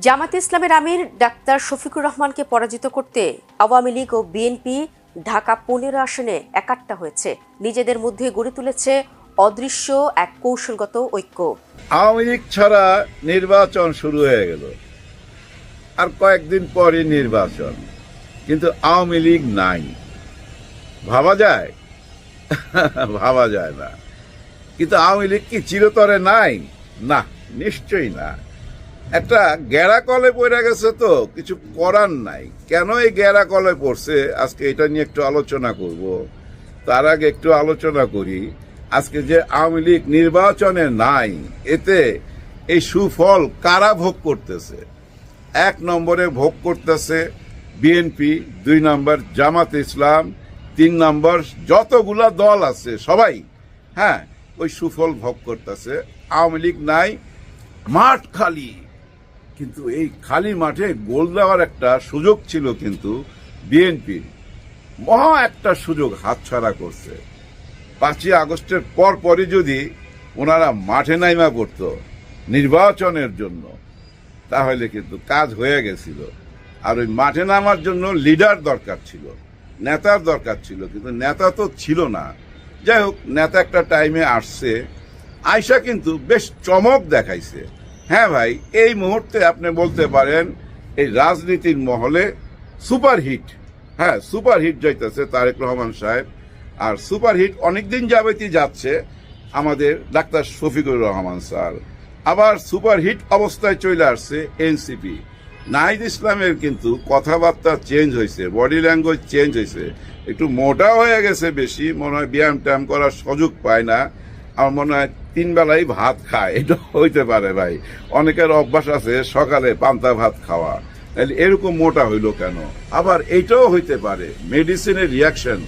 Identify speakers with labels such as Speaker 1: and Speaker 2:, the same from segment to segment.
Speaker 1: জামাতে ইসলামের আমির ডাক্তার শফিকুর রহমানকে পরাজিত করতে আওয়ামী লীগ ও বিএনপি ঢাকা পনেরো আসনে একাট্টা হয়েছে। নিজেদের মধ্যে গড়ে তুলেছে অদৃশ্য এক কৌশলগত ঐক্য।
Speaker 2: আওয়ামী লীগ ছাড়া নির্বাচন শুরু হয়ে গেল। আর কয়েকদিন পরে নির্বাচন। কিন্তু আওয়ামী লীগ নাই। ভাবা যায়? ভাবা যায় না। কিন্তু আওয়ামী লীগ কি চিরতরে নাই? না, নিশ্চয়ই না। একটা গ্যারা কলে পড়ে গেছে তো, কিছু করার নাই। কেন এই গ্যারা কলে পড়ছে? আজকে এটা নিয়ে একটু আলোচনা করব। তার আগে একটু আলোচনা করি। আজকে যে আওয়ামী লীগ নির্বাচনে নাই, এতে এই সুফল কারা ভোগ করতেছে? এক নম্বরে ভোগ করতেছে বিএনপি, দুই নম্বর জামাত ইসলাম, তিন নম্বর যতগুলা দল আছে, সবাই হ্যাঁ ওই সুফল ভোগ করতেছে। আওয়ামী লীগ নাই, মাঠ খালি। কিন্তু এই খালি মাঠে গোল দেওয়ার একটা সুযোগ ছিল কিন্তু বিএনপির মহা একটা সুযোগ হাতছাড়া করছে। পাঁচই আগস্টের পর পরে যদি ওনারা মাঠে নাইমা পড়ত নির্বাচনের জন্য, তাহলে কিন্তু কাজ হয়ে গেছিল। আর ওই মাঠে নামার জন্য লিডার দরকার ছিল, নেতার দরকার ছিল, কিন্তু নেতা তো ছিল না। যাই হোক, নেতা একটা টাইমে আসছে। আয়সা কিন্তু বেশ চমক দেখাইছে। হ্যাঁ ভাই, এই মুহূর্তে আপনি বলতে পারেন এই রাজনীতির মহলে সুপারহিট হ্যাঁ সুপারহিট যাইতেছে তারেক রহমান সাহেব। আর সুপারহিট অনেকদিন যাবতই যাচ্ছে আমাদের ডাক্তার শফিকুর রহমান স্যার। আবার সুপারহিট অবস্থায় চলে আসছে এনসিপি। নাহিদ ইসলামের কিন্তু কথাবার্তা চেঞ্জ হয়েছে, বডি ল্যাঙ্গুয়েজ চেঞ্জ হয়েছে। একটু মোটা হয়ে গেছে বেশি, মনে হয় ব্যায়াম ট্যায়াম করার সুযোগ পায় না। আমার মনে হয় তিন বেলাই ভাত খায়, এটা হইতে পারে ভাই। অনেকের অভ্যাস আছে সকালে পান্তা ভাত খাওয়া। তাহলে এরকম মোটা হইল কেন? আবার এইটাও হইতে পারে, মেডিসিনের রিয়াকশন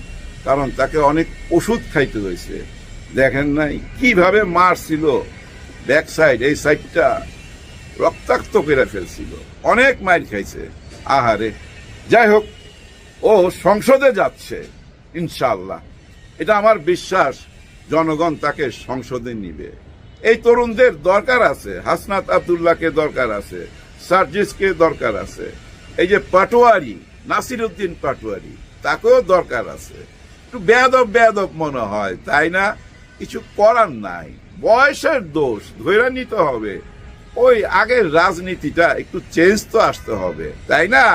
Speaker 2: কারণ তাকে অনেক ওষুধ খাইতে হয়েছে দেখেন নাই, কীভাবে মারছিল ব্যাক সাইড এই সাইডটা রক্তাক্ত করে ফেলছিল। অনেক মাইল খাইছে। আহারে, যাই হোক, ও সংসদে যাচ্ছে ইনশাল্লাহ এটা আমার বিশ্বাস জনগণ তাকে সংসদে নিবে। এই তরুণদের দরকার আছে, হাসনাত আবদুল্লাহকে দরকার আছে, সার্জিসকে দরকার আছে। এই যে পাটোয়ারি নাসির উদ্দিন পাটোয়ারি, তাকেও দরকার আছে। একটু বেয়াদব বেয়াদব মনে হয়, তাই না? কিছু করার নাই। বয়সের দোষ ধরে নিতে হবে। ওই আগের রাজনীতিটা একটু চেঞ্জ তো আসতে হবে, তাই না?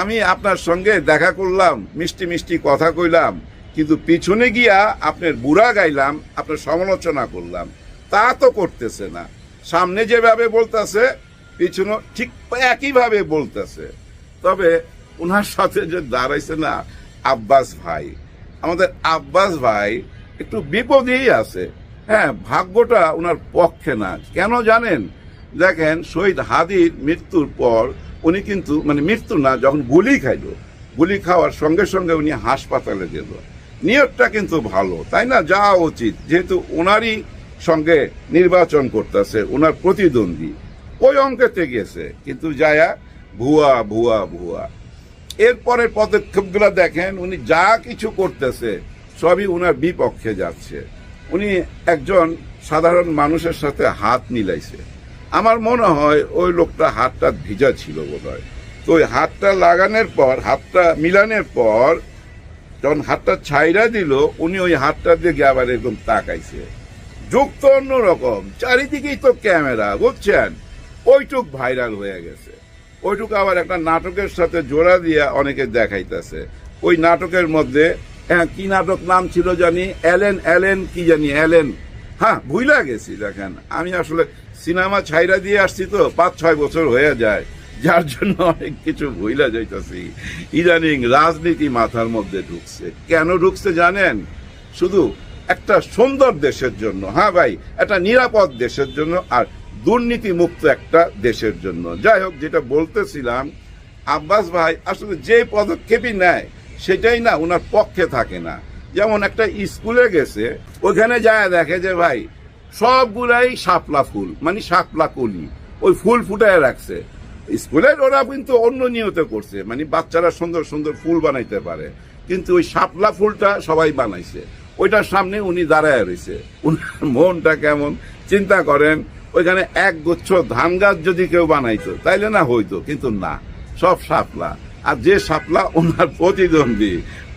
Speaker 2: আমি আপনার সঙ্গে দেখা করলাম, মিষ্টি মিষ্টি কথা কইলাম। কিন্তু পিছনে গিয়া আপনার বুড়া গাইলাম, আপনার সমালোচনা করলাম। তা তো করতেছে না। সামনে যেভাবে বলতেছে, পিছনে ঠিক একইভাবে বলতেছে। তবে ওনার সাথে যে দাঁড়াইছে না, আব্বাস ভাই। আমাদের আব্বাস ভাই একটু বিপদেই আছে। হ্যাঁ ভাগ্যটা ওনার পক্ষে না। কেন জানেন? দেখেন, শহীদ হাদির মৃত্যুর পর উনি কিন্তু মানে মৃত্যু না, যখন গুলি খাইল, গুলি খাওয়ার সঙ্গে সঙ্গে উনি হাসপাতালে গেল। নিয়তটা কিন্তু ভালো, তাই না? যাওয়া উচিত। যেহেতু ওনারই সঙ্গে নির্বাচন করতেছে ওনার প্রতিদ্বন্দ্বী। ওই অঙ্কেতে গেছে কিন্তু যায়া ভুয়া ভুয়া ভুয়া। এরপরের পদক্ষেপগুলো দেখেন, উনি যা কিছু করতেছে, সবই উনার বিপক্ষে যাচ্ছে। উনি একজন সাধারণ মানুষের সাথে হাত মিলাইছে। আমার মনে হয় ওই লোকটা হাতটা ভিজা ছিল বোধ হয় তো ওই হাতটা লাগানোর পর, হাতটা মিলানোর পর যখন হাতটা ছাইরা দিল, উনি ওই হাতটা দিয়ে আবার এরকম তাকাইছে। যুগ তো অন্যরকম, চারিদিকেই তো ক্যামেরা, বুঝছেন? ওইটুক ভাইরাল হয়ে গেছে। ওইটুক আবার একটা নাটকের সাথে জোড়া দিয়া অনেকে দেখাইতেছে। ওই নাটকের মধ্যে হ্যাঁ কি নাটক নাম ছিল জানি? অ্যালেন অ্যালেন, কি জানি? অ্যালেন। হ্যাঁ ভুইলা গেছি, দেখেন। আমি আসলে সিনেমা ছাইরা দিয়ে আসছি তো পাঁচ ছয় বছর হয়ে যায়। যার জন্য অনেক কিছু ভুইলা যাইতেছি। ইদানিং রাজনীতি মাথার মধ্যে ঢুকছে। কেন ঢুকছে জানেন? শুধু একটা সুন্দর দেশের জন্য। হ্যাঁ ভাই, একটা নিরাপদ দেশের জন্য আর দুর্নীতি মুক্ত একটা দেশের জন্য। যাই হোক, যেটা বলতেছিলাম, আব্বাস ভাই আসলে যে পদক্ষেপই নেয়, সেটাই না ওনার পক্ষে থাকে না। যেমন একটা স্কুলে গেছে ওখানে যায় দেখে যে ভাই, সবগুলাই শাপলা ফুল মানে শাপলা কলি, ওই ফুল ফুটায় রাখছে। স্কুলের ওরা কিন্তু অন্য নিয়ত করছে মানে বাচ্চারা সুন্দর সুন্দর ফুল বানাইতে পারে। কিন্তু ওই শাপলা ফুলটা সবাই বানাইছে। ওইটার সামনে উনি দাঁড়ায় রয়েছে। উনার মনটা কেমন? চিন্তা করেন, ওইখানে এক গুচ্ছ ধান গাছ যদি কেউ বানাইতো, তাইলে না হইতো, কিন্তু না। সব সাপলা আর যে সাপলা ওনার প্রতিদ্বন্দ্বী,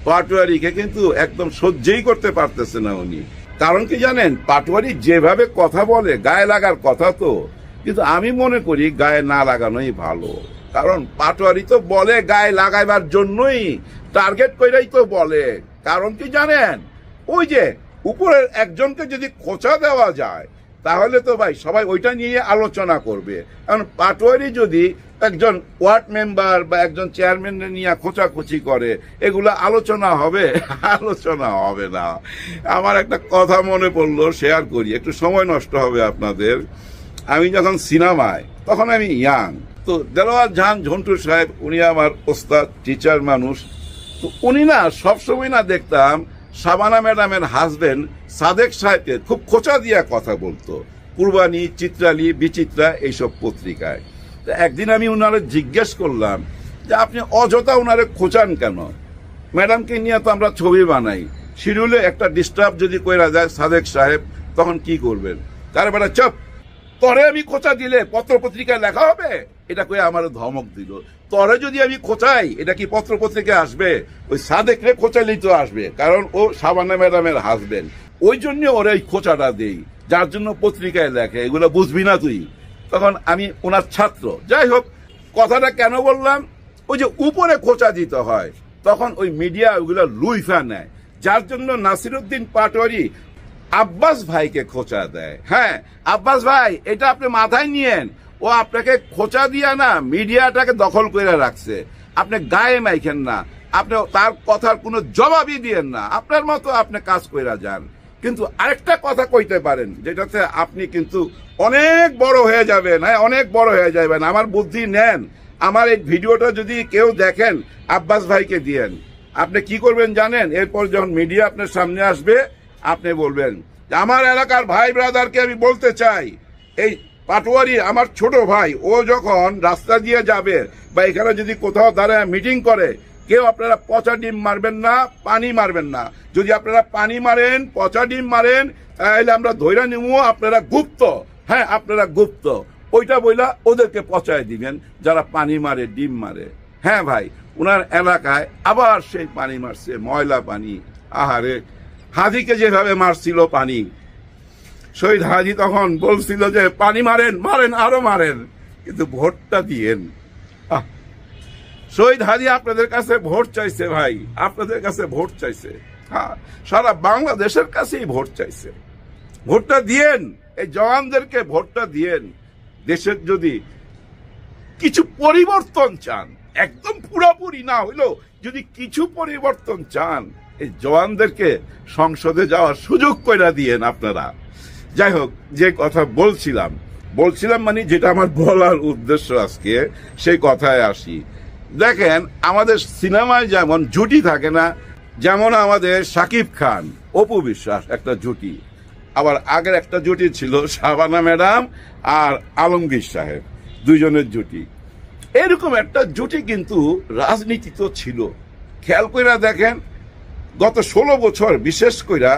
Speaker 2: পাটোয়ারিকে কিন্তু একদম সহ্যই করতে পারতেছে না উনি। কারণ কি জানেন, পাটোয়ারি যেভাবে কথা বলে, গায়ে লাগার কথা তো কিন্তু আমি মনে করি গায়ে না লাগানোই ভালো। কারণ পাটোয়ারি তো বলে গায়ে লাগাইবার জন্যই, টার্গেট কইরাই তো বলে। কারণ কি জানেন? ওই যে উপরের একজনকে যদি খোঁচা দেওয়া যায়, তাহলে তো ভাই সবাই ওইটা নিয়ে আলোচনা করবে। কারণ পাটোয়ারি যদি একজন ওয়ার্ড মেম্বার বা একজন চেয়ারম্যান নিয়ে খোঁচাখুচি করে, এগুলো আলোচনা হবে? আলোচনা হবে না। আমার একটা কথা মনে পড়ল, শেয়ার করি। একটু সময় নষ্ট হবে আপনাদের। আমি যখন সিনেমায়, তখন আমি ইয়াং। তো দেলোয়ার জাহান, ঝন্টু সাহেব, উনি আমার ওস্তাদ, টিচার মানুষ। তো উনি না সবসময় না দেখতাম সাবানা ম্যাডামের হাজবেন্ড সাদেক সাহেবকে খুব খোঁচা দিয়া কথা বলতো। কুরবানি, চিত্রালি, বিচিত্রা এইসব পত্রিকায়। তো একদিন আমি উনারে জিজ্ঞেস করলাম যে, আপনি অযথা উনারে খোঁচান কেন? ম্যাডামকে নিয়ে তো আমরা ছবি বানাই। শিডিউলে একটা ডিস্টার্ব যদি কইরা যায় সাদেক সাহেব, তখন কি করবেন? তার বেলা চপ। তরে আমি খোঁচা দিলে পত্র পত্রিকায় লেখা হবে? এটা কয়ে আমার ধমক দিল। তরে যদি আমি খোঁচাই, এটা কি পত্র পত্রিকায় আসবে? ওই সাদেকরে খোঁচালেই তো আসবে, কারণ ও সাবানা ম্যাডামের হাজবেন্ড ওই জন্য ওরা এই খোঁচাটা দেই, যার জন্য পত্রিকায় লেখে, এগুলো বুঝবি না তুই। তখন আমি ওনার ছাত্র, যাই হোক, কথাটা কেন বললাম? ওই যে উপরে খোঁচা দিতে হয়, তখন ওই মিডিয়া ওইগুলো লুইফা নেয়। যার জন্য নাসিরুদ্দিন পাটোয়ারি আব্বাস ভাইকে খোঁচা দেয়। হ্যাঁ আব্বাস ভাই, এটা আপনি মাথায় নিয়েন। ও আপনাকে খোঁচা দিয়া না মিডিয়াটাকে দখল করে রাখছে। আপনি গায়ে মাইখেন না। আপনি তার কথার কোনো জবাবই দিয়েন না। আপনার মতো আপনি কাজ কইরা যান। কিন্তু আরেকটা কথা কইতে পারেন, যেটাতে আপনি কিন্তু অনেক বড় হয়ে যাবেন। হ্যাঁ অনেক বড় হয়ে যাবেন। আমার বুদ্ধি নেন। আমার এই ভিডিওটা যদি কেউ দেখেন, আব্বাস ভাইকে দিয়েন। আপনি কি করবেন জানেন? এরপর যখন মিডিয়া আপনার সামনে আসবে আপনি বলবেন। আমার এলাকার ভাই ব্রাদারকে আমি বলতে চাই, এই পাটোয়ারি আমার ছোট ভাই, ও যখন রাস্তা দিয়ে যাবে বা এখানে যদি কোথাও দাঁড়ায় মিটিং করে, কেউ আপনারা পচা ডিম মারবেন না, পানি মারবেন না। যদি আপনারা পানি মারেন, পচা ডিম মারেন, তাহলে আমরা ধৈর্য নিবো আপনারা গুপ্ত। হ্যাঁ আপনারা গুপ্ত। ওইটা বইলা ওদেরকে পচায় দিবেন, যারা পানি মারে, ডিম মারে। হ্যাঁ ভাই ওনার এলাকায় আবার সেই পানি মারছে, ময়লা পানি। আহারে হাদিকে যেভাবে মারছিল পানি। শহীদ হাজি তখন বলছিল যে, পানি মারেন মারেন, আরও মারেন, কিন্তু ভোটটা দিয়েন। শহীদ হাজি আপনাদের কাছে ভোট চাইছে ভাই, আপনাদের কাছে ভোট চাইছে। হ্যাঁ সারা বাংলাদেশের কাছেই ভোট চাইছে। ভোটটা দিয়েন, এই জওয়ানদেরকে ভোটটা দিয়েন। দেশের যদি কিছু পরিবর্তন চান, একদম পুরাপুরি না হইলেও যদি কিছু পরিবর্তন চান এই জওয়ানদেরকে সংসদে যাওয়ার সুযোগ কইরা দিয়েন আপনারা। যাই হোক, যে কথা বলছিলাম বলছিলাম মানে যেটা আমার বলার উদ্দেশ্য আজকে, সেই কথায় আসি। দেখেন, আমাদের সিনেমায় যেমন জুটি থাকে না, যেমন আমাদের সাকিব খান, অপু বিশ্বাস একটা জুটি। আবার আগের একটা জুটি ছিল শাবানা ম্যাডাম আর আলমগীর সাহেব দুজনের জুটি। এরকম একটা জুটি কিন্তু রাজনীতি তো ছিল। খেয়াল কইরা দেখেন গত ষোলো বছর বিশেষ কইরা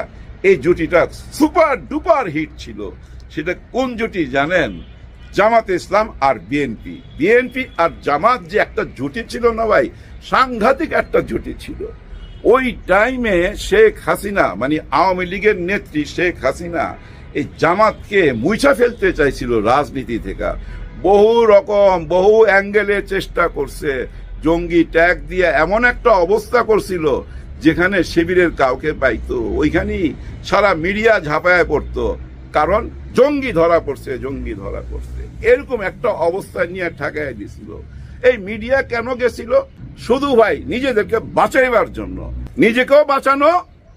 Speaker 2: এই জুটিটা সুপার ডুপার হিট ছিল। সেটা কোন জুটি জানেন? জামাত ইসলাম আর বিএনপি বিএনপি আর জামাত যে একটা জুটি ছিল না ভাই, সাংঘাতিক একটা জুটি ছিল। ওই টাইমে শেখ হাসিনা মানে আওয়ামী লীগের নেত্রী শেখ হাসিনা, এই জামাতকে মুইছা ফেলতে চাইছিল রাজনীতি থেকে। বহু রকম, বহু অ্যাঙ্গেলে চেষ্টা করছে, জঙ্গি ট্যাগ দিয়ে এমন একটা অবস্থা করছিল যেখানে শিবিরের কাউকে পাইতো, ওইখানেই সারা মিডিয়া ঝাঁপায় পড়তো। কারণ জঙ্গি ধরা পড়ছে, জঙ্গি ধরা পড়ছে। এরকম একটা অবস্থা নিয়ে ঠেকায় দিছিল। এই মিডিয়া কেন গেছিল? শুধু ভাই, নিজেদেরকে বাঁচাইবার জন্য। নিজেকেও বাঁচানো,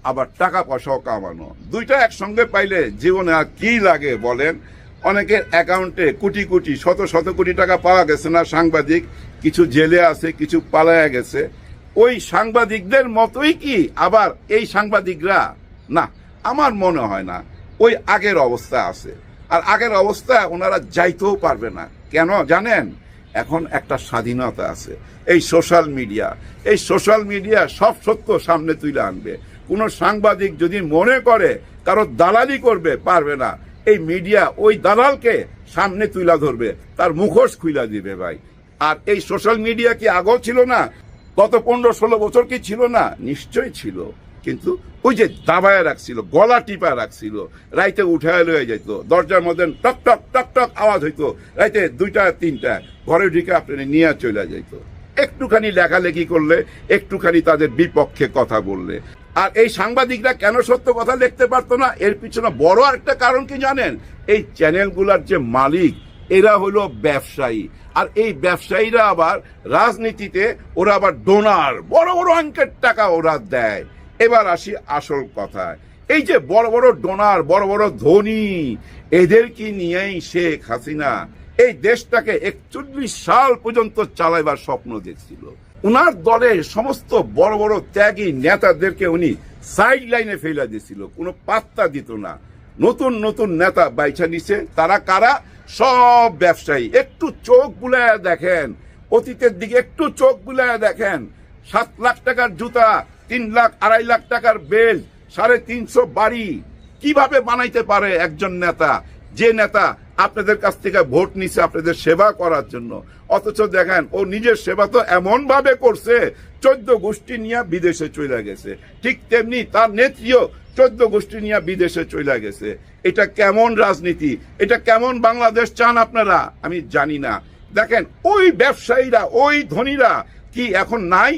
Speaker 2: আবার টাকা পয়সাও কামানো। দুইটা একসঙ্গে পাইলে জীবনে আর কি লাগে বলেন? অনেকের অ্যাকাউন্টে কোটি কোটি, শত শত কোটি টাকা পাওয়া গেছে না সাংবাদিক, কিছু জেলে আছে, কিছু পালায়া গেছে। ওই সাংবাদিকদের মতোই কি? আবার এই সাংবাদিকরা? না, আমার মনে হয় না। ওই আগের অবস্থা আছে। আর আগের অবস্থা ওনারা যাইতেও পারবে না। কেন জানেন? এখন একটা স্বাধীনতা আছে। এই সোশ্যাল মিডিয়া। এই সোশ্যাল মিডিয়া সব সত্য সামনে তুলে আনবে। কোনো সাংবাদিক যদি মনে করে, কারও দালালি করবে, পারবে না। এই মিডিয়া ওই দালালকে সামনে তুইলা ধরবে। তার মুখোশ খুইলা দিবে ভাই। আর এই সোশ্যাল মিডিয়া কি আগেও ছিল না? গত পনেরো ষোলো বছর কি ছিল না? নিশ্চয়ই ছিল। কিন্তু ওই যে দাবায় রাখছিল, গলা টিপা রাখছিল, রাইতে উঠায় লয়ে যেত দরজার মধ্যে টক টক টক টক আওয়াজ হইতো, রাইতে দুইটা, তিনটা, ঘরে ঢুকে আপনি নিয়ে চলে যেত একটুখানি লেখালেখি করলে, একটুখানি তাদের বিপক্ষে কথা বললে। আর এই সাংবাদিকরা কেন সত্য কথা লিখতে পারতো না? এর পিছনে বড় একটা কারণ কি জানেন? এই চ্যানেলগুলার যে মালিক এরা হলো ব্যবসায়ী। আর এই ব্যবসায়ীরা আবার রাজনীতিতে ওরা আবার ডোনার বড় বড় অঙ্কের টাকা ওরা দেয়। এবার আসি আসল কথায়। এই যে বড় বড় ডোনার বড় বড় ধনী এদেরকে নিয়েই শেখ হাসিনা? এই দেশটাকে একচল্লিশ সাল পর্যন্ত চালাইবার স্বপ্ন দেখছিল। উনার দলের সমস্ত বড় বড় ত্যাগী নেতাদেরকে উনি সাইড লাইনে ফেলে দিছিল কোনো পাত্তা দিত না। নতুন নতুন নেতা বাইছা নিছে। তারা কারা? সব ব্যবসায়ী, একটু চোখ বুলায় দেখেন। অতীতের দিকে একটু চোখ বুলায় দেখেন। সাত লাখ টাকার জুতা, তিন লাখ, আড়াই লাখ টাকার বেল্ট, সাড়ে তিনশো বাড়ি। কীভাবে বানাইতে পারে একজন নেতা? যে নেতা আপনাদের কাছ থেকে ভোট নিছে আপনাদের সেবা করার জন্য। অথচ দেখেন, ও নিজের সেবা তো এমন ভাবে করছে, চোদ্দ গোষ্ঠী নিয়ে বিদেশে চলে গেছে। ঠিক তেমনি তার নেত্রীও চোদ্দ গোষ্ঠী নিয়ে বিদেশে চলে গেছে। এটা কেমন রাজনীতি? এটা কেমন বাংলাদেশ চান আপনারা? আমি জানি না। দেখেন, ওই ব্যবসায়ীরা, ওই ধনীরা কি এখন নাই?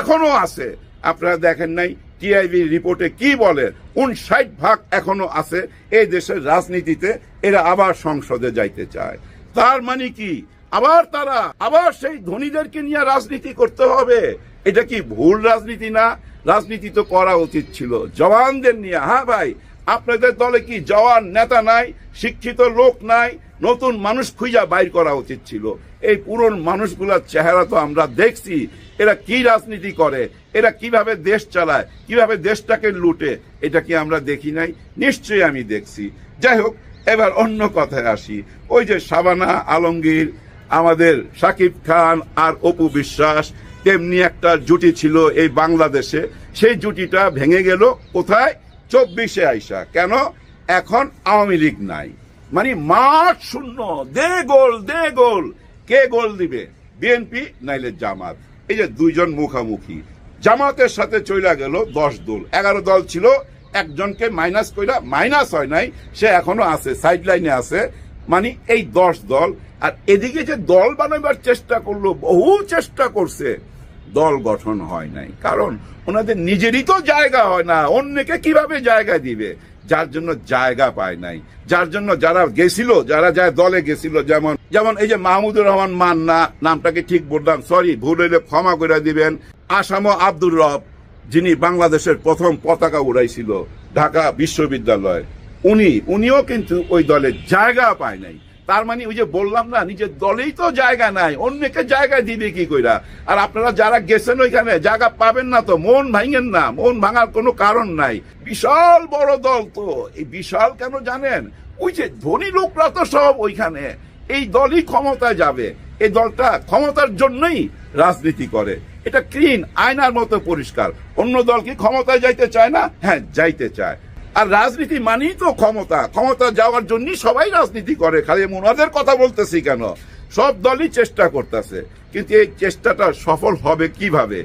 Speaker 2: এখনও আছে। আপনারা দেখেন নাই টিআইবি রিপোর্টে কি বলে? উনষাট ভাগ এখনও আছে এই দেশের রাজনীতিতে, এরা আবার সংসদে যাইতে চায়। তার মানে কি? আবার তারা, আবার সেই ধনীদেরকে নিয়ে রাজনীতি করতে হবে। এটা কি ভুল রাজনীতি না? রাজনীতি তো করা উচিত ছিল। জওয়ানদের নিয়ে হ্যাঁ ভাই, আপনাদের দলে কি জওয়ান নেতা নাই, শিক্ষিত লোক নাই, নতুন মানুষ খুঁজা বাইর করা উচিত ছিল। এই পুরন মানুষগুলার চেহারা তো আমরা দেখছি, এরা কি রাজনীতি করে, এরা কীভাবে দেশ চালায়, কীভাবে দেশটাকে লুটে, এটা কি আমরা দেখি নাই? নিশ্চয়ই আমি দেখছি। যাই হোক, এবার অন্য কথায় আসি। ওই যে শাবানা আলমগীর, আমাদের সাকিব খান আর অপু বিশ্বাস তেমনি একটা জুটি ছিল এই বাংলাদেশে। সেই জুটিটা ভেঙে গেল, কোথায়? চব্বিশে আইসা। কেন? এখন আওয়ামী লীগ নাই। মানে মাঠ শূন্য। দে গোল দে গোল। কে গোল দিবে? বিএনপি, নাইলে জামাত। এই যে দুইজন মুখামুখি। জামাতের সাথে চইলা গেল দশ দল। এগারো দল ছিল, একজনকে মাইনাস কইরা মাইনাস হয় নাই, সে এখনও আছে সাইড লাইনে আছে। মানে এই দশ দল, আর এদিকে যে দল বানাবার চেষ্টা করল, বহু চেষ্টা করছে, দল গঠন হয় নাই। কারণ ওনাদের নিজেরই তো জায়গা হয় না, অন্যকে কীভাবে জায়গা দিবে? যার জন্য জায়গা পায় নাই। যার জন্য যারা গেছিল, যারা যায় দলে গেছিল, যেমন যেমন এই যে মাহমুদুর রহমান মান্না, নামটাকে ঠিক বললাম সরি ভুল হইলে ক্ষমা করে দিবেন। আসামো আব্দুর রব, যিনি বাংলাদেশের প্রথম পতাকা উড়াইছিল, ঢাকা বিশ্ববিদ্যালয়। উনি, উনিও কিন্তু ওই দলে জায়গা পায় নাই। তার মানে ওই যে বললাম না, নিজের দলেই তো জায়গা নাই অন্যকে জায়গা দিবে কি কইরা? আর আপনারা যারা গেছেন ওইখানে, জায়গা পাবেন না তো, মন ভাঙেন না, মন ভাঙার কোনো কারণ নাই। বিশাল বড় দল তো, এই বিশাল কেন জানেন? ওই যে ধনী লোকরা তো সব ওইখানে, এই দলই ক্ষমতায় যাবে। এই দলটা ক্ষমতার জন্যই রাজনীতি করে। এটা ক্লিন, আয়নার মতো পরিষ্কার। অন্য দল কি ক্ষমতায় যাইতে চায় না? হ্যাঁ যাইতে চায়। আর রাজনীতি মানেই তো ক্ষমতা। ক্ষমতা যাওয়ার জন্যই সবাই রাজনীতি করে। খালি ওনাদের কথা বলতেছি কেন? সব দলই চেষ্টা করতেছে। কিন্তু এই চেষ্টাটা সফল হবে কীভাবে?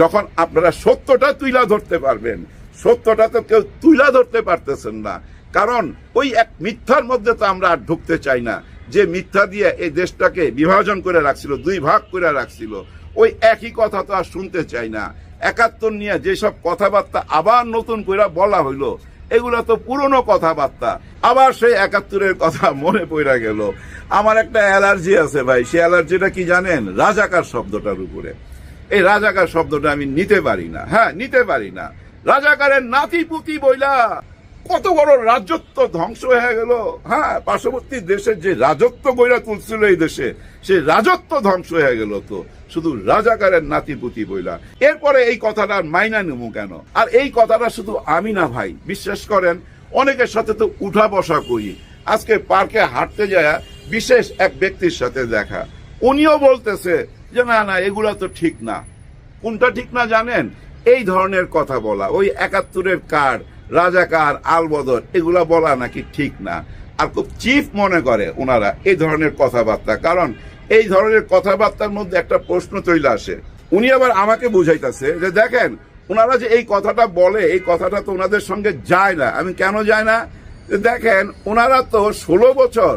Speaker 2: যখন আপনারা সত্যটা তুইলা ধরতে পারবেন, সত্যটা তো কেউ তুইলা ধরতে পারতেছেন না। কারণ ওই এক মিথ্যার মধ্যে তো আমরা আর ঢুকতে চাই না। যে মিথ্যা দিয়ে এই দেশটাকে বিভাজন করে রাখছিল, দুই ভাগ করে রাখছিল, ওই একই কথা তো আর শুনতে চাই না। একাত্তর নিয়ে যেসব কথাবার্তা আবার নতুন করে বলা হইল এগুলা তো পুরনো কথাবার্তা। আবার সেই একাত্তরের কথা মনে পড়ে গেল। আমার একটা অ্যালার্জি আছে ভাই সে অ্যালার্জিটা কি জানেন? রাজাকার শব্দটার উপরে। এই রাজাকার শব্দটা আমি নিতে পারি না। হ্যাঁ নিতে পারি না। রাজাকারের নাতি পুতি বইলা কত বড় রাজত্ব ধ্বংস হয়ে গেল। হ্যাঁ পার্শ্ববর্তী দেশের যে রাজত্ব বইরা তুলছিল এই দেশে, সেই রাজত্ব ধ্বংস হয়ে গেল তো। শুধু রাজাকারের নাতিপুতি বইলা। এরপরে এই কথাটা মাইনা নেব কেন? আর এই কথাটা শুধু আমি না ভাই, বিশ্বাস করেন, অনেকের সাথে তো উঠা বসা করি। আজকে পার্কে হাঁটতে যায় বিশেষ এক ব্যক্তির সাথে দেখা। উনিও বলতেছে যে, না না, এগুলা তো ঠিক না। কোনটা ঠিক না জানেন? এই ধরনের কথা বলা। ওই একাত্তরের কার্ড রাজাকার, আলবদর, এগুলা বলা নাকি ঠিক না। আর খুব চিফ মনে করে ওনারা এই ধরনের কথাবার্তা। কারণ এই ধরনের কথাবার্তার মধ্যে একটা প্রশ্ন তৈরি আসে। উনি আবার আমাকে বুঝাইতেছে যে দেখেন ওনারা যে এই কথাটা বলে, এই কথাটা তো ওনাদের সঙ্গে যায় না। আমি কেন যায় না? দেখেন ওনারা তো ষোলো বছর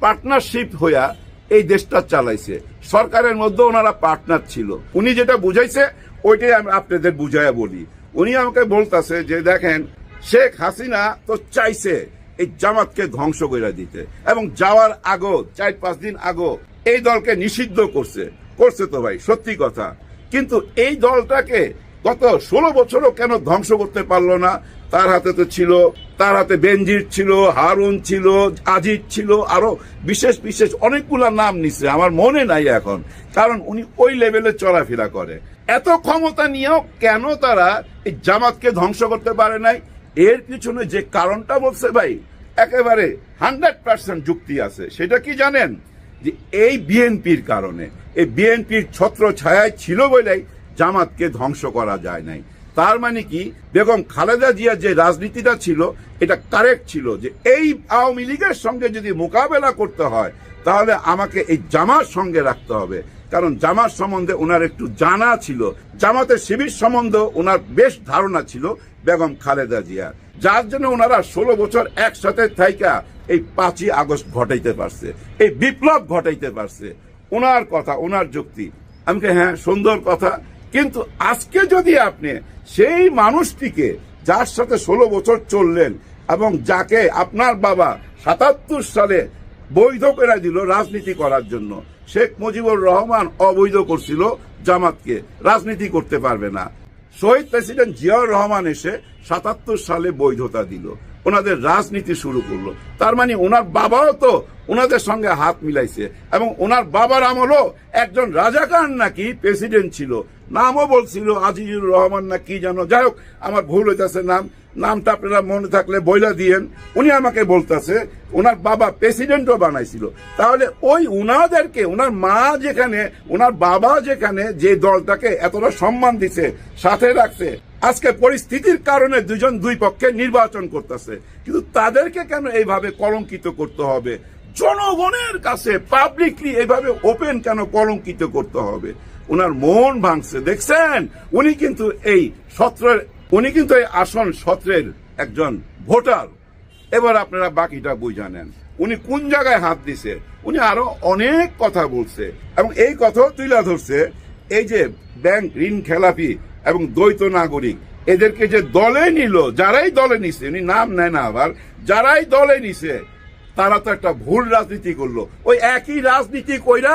Speaker 2: পার্টনারশিপ হইয়া এই দেশটা চালাইছে। সরকারের মধ্যে ওনারা পার্টনার ছিল। উনি যেটা বুঝাইছে, ওইটাই আমি আপনাদের বুঝাইয়া বলি। উনি আমাকে বলতাছে যে দেখেন শেখ হাসিনা তো চাইছে এই জামাতকে ধ্বংস করে দিতে। এবং যাওয়ার আগো, চার পাঁচ দিন আগো, এই দলকে নিষিদ্ধ করছে। করছে তো ভাই, সত্যি কথা। কিন্তু এই দলটাকে গত ষোলো বছরও কেন ধ্বংস করতে পারল না? তার হাতে তো ছিল, তার হাতে বেঞ্জির ছিল, হারুন ছিল, আজিজ ছিল, আরও বিশেষ বিশেষ অনেকগুলা নাম নিছে, আমার মনে নাই এখন। কারণ উনি ওই লেভেলে চলাফেরা করে। এত ক্ষমতা নিয়েও কেন তারা এই জামাতকে ধ্বংস করতে পারে নাই? এর পিছনে যে কারণটা বলছে ভাই, একেবারে হান্ড্রেড পার্সেন্ট যুক্তি আছে। সেটা কি জানেন? যে এই বিএনপির কারণে, এই বিএনপির ছত্র ছায়ায় ছিল বলেই জামাতকে ধ্বংস করা যায় নাই। তার মানে কি? বেগম খালেদা জিয়ার যে রাজনীতিটা ছিল, এটা কারেক্ট ছিল যে এই আওয়ামী লীগের সঙ্গে যদি মোকাবেলা করতে হয়, তাহলে আমাকে এই জামার সঙ্গে রাখতে হবে। কারণ জামার সম্বন্ধে ওনার একটু জানা ছিল। জামাতের শিবির সম্বন্ধে ওনার বেশ ধারণা ছিল বেগম খালেদা জিয়ার যার জন্য ওনারা ষোলো বছর একসাথে থাইকা এই পাঁচই আগস্ট ঘটাইতে পারছে। এই বিপ্লব ঘটাইতে পারছে। ওনার কথা ওনার যুক্তি। আমি হ্যাঁ সুন্দর কথা। কিন্তু আজকে যদি আপনি সেই মানুষটিকে যার সাথে ষোলো বছর চললেন এবং যাকে আপনার বাবা সাতাত্তর সালে বৈধ করে দিল রাজনীতি করার জন্য। শেখ মুজিবুর রহমান অবৈধ করছিল জামাতকে। রাজনীতি করতে পারবে না। শহীদ প্রেসিডেন্ট জিয়াউর রহমান এসে সাতাত্তর সালে বৈধতা দিল। ওনাদের রাজনীতি শুরু করল। তার মানে ওনার বাবাও তো ওনাদের সঙ্গে হাত মিলাইছে এবং ওনার বাবার আমলও একজন রাজাকার নাকি প্রেসিডেন্ট ছিল। নামও বলছিল আজিজুর রহমান না কি জানো যাই হোক, আমার ভুল হইতেছে নাম। নামটা আপনারা মনে থাকলে বইলা দিয়েন। উনি আমাকে বলতেছে, ওনার বাবা প্রেসিডেন্টও বানাইছিল। তাহলে ওই উনাদেরকে ওনার মা যেখানে ওনার বাবা যেখানে যে দলটাকে এতটা সম্মান দিছে, সাথে রাখছে, আজকে পরিস্থিতির কারণে দুজন দুই পক্ষে নির্বাচন করতেছে। কিন্তু তাদেরকে কেন এইভাবে কলঙ্কিত করতে হবে? জনগণের কাছে পাবলিকলি এইভাবে ওপেন কেন কলঙ্কিত করতে হবে? ওনার মন ভাঙছে, দেখছেন? উনি কিন্তু এই সত্রের উনি কিন্তু এই আসন সত্রের একজন ভোটার। এবার আপনারা বাকিটা বুঝা নেন উনি কোন জায়গায় হাত দিছে? উনি আরও অনেক কথা বলছে এবং এই কথাও তুলে ধরছে এই যে ব্যাংক ঋণ খেলাপি এবং দ্বৈত নাগরিক, এদেরকে যে দলে নিল, যারাই দলে নিছে, উনি নাম নেয় না আবার, যারাই দলে নিছে, তারা তো একটা ভুল রাজনীতি করল। ওই একই রাজনীতি কইরা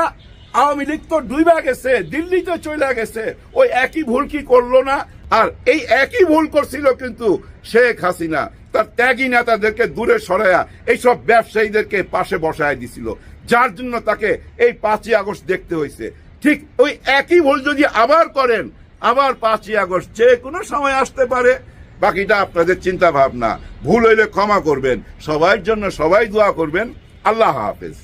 Speaker 2: আওয়ামী লীগ তো ডুইবা গেছে, দিল্লিতে চলে গেছে, ওই একই ভুল কি করল না? আর এই একই ভুল করছিল কিন্তু শেখ হাসিনা। তার ত্যাগী নেতাদেরকে দূরে সরাইয়া এইসব ব্যবসায়ীদেরকে পাশে বসায় দিছিল, যার জন্য তাকে এই পাঁচই আগস্ট দেখতে হয়েছে। ঠিক ওই একই ভুল যদি আবার করেন, আবার পাঁচই আগস্ট যে কোনো সময় আসতে পারে। বাকিটা আপনাদের চিন্তা ভাবনা ভুল হইলে ক্ষমা করবেন। সবার জন্য সবাই দোয়া করবেন। আল্লাহ হাফেজ।